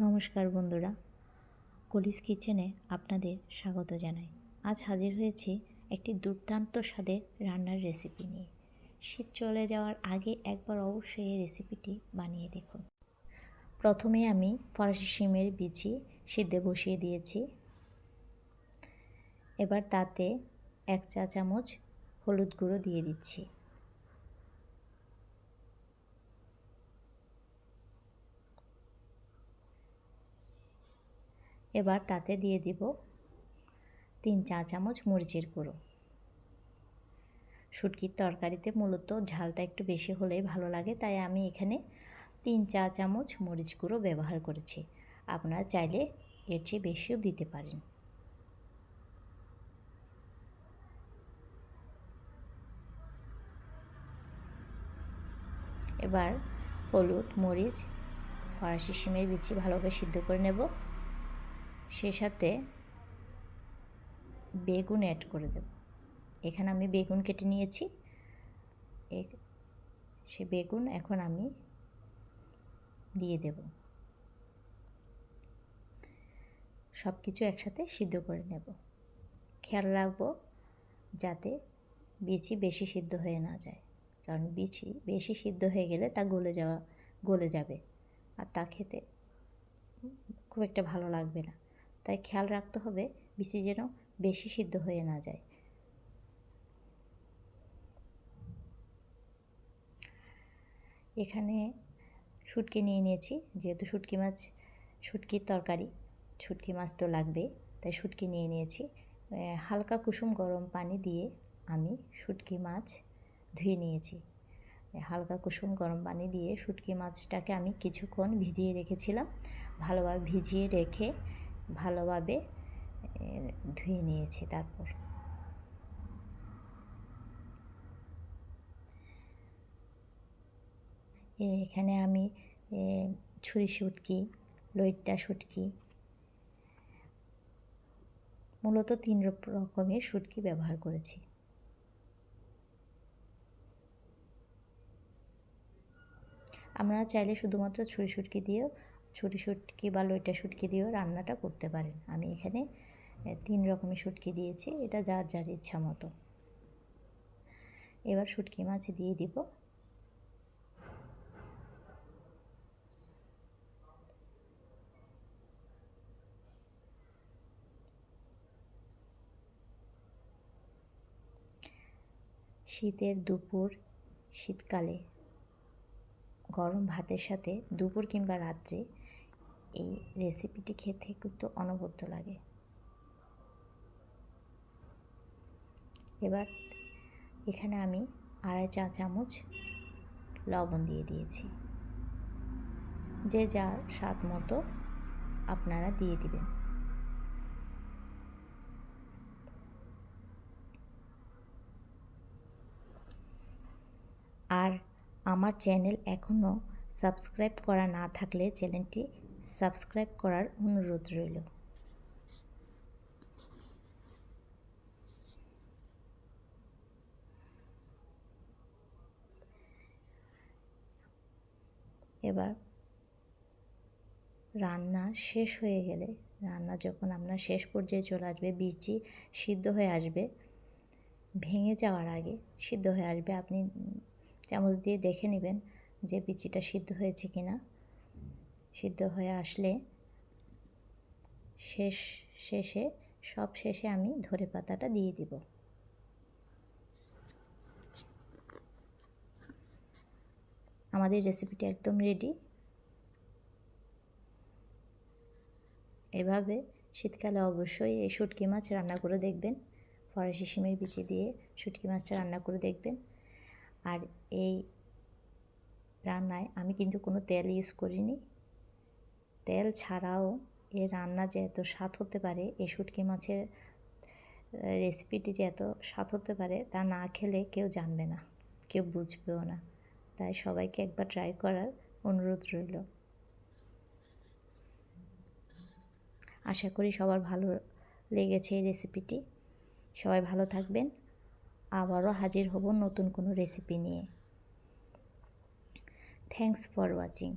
নমস্কার বন্ধুরা। কলিস কিচেনে আপনাদের স্বাগত জানাই। আজ হাজির হয়েছি একটি দুর্দান্ত স্বাদের রান্নার রেসিপি নিয়ে। শীত চলে যাওয়ার আগে একবার অবশ্যই এই রেসিপিটি বানিয়ে দেখুন। প্রথমে আমি ফরাসি শিমের বিচি সিদ্ধে বসিয়ে দিয়েছি। এবার তাতে এক চা চামচ হলুদ গুঁড়ো দিয়ে দিচ্ছি। এবার তাতে দিয়ে দিব তিন চা চামচ মরিচের গুঁড়ো। শুটকির তরকারিতে মূলত ঝালটা একটু বেশি হলেই ভালো লাগে, তাই আমি এখানে তিন চা চামচ মরিচ গুঁড়ো ব্যবহার করেছি। আপনারা চাইলে এর চেয়ে বেশিও দিতে পারেন। এবার হলুদ, মরিচ, ফরাসি সিমের বিচি ভালোভাবে সিদ্ধ করে নেব। সে সাথে বেগুন অ্যাড করে দেব। এখানে আমি বেগুন কেটে নিয়েছি। সে বেগুন এখন আমি দিয়ে দেব। সব কিছু একসাথে সিদ্ধ করে নেব। খেয়াল রাখব যাতে বিচি বেশি সিদ্ধ হয়ে না যায়। কারণ বিচি বেশি সিদ্ধ হয়ে গেলে তা গলে যাওয়া গলে যাবে। আর তা খেতে খুব একটা ভালো লাগবে না। তাই খেয়াল রাখতে হবে বিচি যেন বেশি সিদ্ধ হয়ে না যায়। এখানে শুটকি নিয়ে নিয়েছি, যেহেতু শুটকি মাছ, শুটকির তরকারি, শুটকি মাছ তো লাগবে তাই শুটকি নিয়ে নিয়েছি। হালকা কুসুম গরম পানি দিয়ে আমি শুটকি মাছ ধুয়ে নিয়েছি। হালকা কুসুম গরম পানি দিয়ে শুটকি মাছটাকে আমি কিছুক্ষণ ভিজিয়ে রেখেছিলাম। ভালোভাবে ভিজিয়ে রেখে ভালোভাবে ধুয়ে নিয়েছি তারপর। এখানে আমি ছুরি শুটকি, লইট্টা শুটকি, মূলত তিন রকমের শুটকি ব্যবহার করেছি। আপনারা চাইলে শুধুমাত্র ছুরি শুটকি দিয়েও ছুরি শুটকি বা লইটা শুটকি দিয়েও রান্নাটা করতে পারেন। আমি এখানে তিন রকমের শুটকি দিয়েছি, এটা যার যার ইচ্ছা মতো। এবার শুটকি মাছ দিয়ে দিব। শীতের দুপুর, শীতকালে গরম ভাতের সাথে, দুপুর কিংবা রাত্রে এই রেসিপিটি খেতে কিন্তু অনবদ্য লাগে। এবার এখানে আমি আড়াই চা চামচ লবণ দিয়ে দিয়েছি। যে যার স্বাদ মতো আপনারা দিয়ে দিবেন। আর আমার চ্যানেল এখনও সাবস্ক্রাইব করা না থাকলে চ্যানেলটি সাবস্ক্রাইব করার অনুরোধ রইল। এবার রান্না শেষ হয়ে গেলে, রান্না যখন আপনার শেষ পর্যায়ে চলে আসবে, বিচি সিদ্ধ হয়ে আসবে, ভেঙে যাওয়ার আগে সিদ্ধ হয়ে আসবে, আপনি চামচ দিয়ে দেখে নেবেন যে বিচিটা সিদ্ধ হয়েছে কি না সিদ্ধ হয়ে আসলে শেষ, শেষে, সব শেষে আমি ধরে পাতাটা দিয়ে দিব। আমাদের রেসিপিটি একদম রেডি এভাবে শীতকালে অবশ্যই এই শুটকি মাছ রান্না করে দেখবেন। ফরাসি শিমের বিচি দিয়ে শুটকি মাছটা রান্না করে দেখবেন। আর এই রান্নায় আমি কিন্তু কোনো তেল ইউজ করিনি। তেল ছাড়াও এ রান্না যে এত স্বাদ হতে পারে এই শুটকি মাছের রেসিপিটি যে এত স্বাদ হতে পারে, তা না খেলে কেউ জানবে না, কেউ বুঝবেও না। তাই সবাইকে একবার ট্রাই করার অনুরোধ রইল। আশা করি সবার ভালো লেগেছে এই রেসিপিটি সবাই ভালো থাকবেন। আবারও হাজির হব নতুন কোনো রেসিপি নিয়ে। Thanks for watching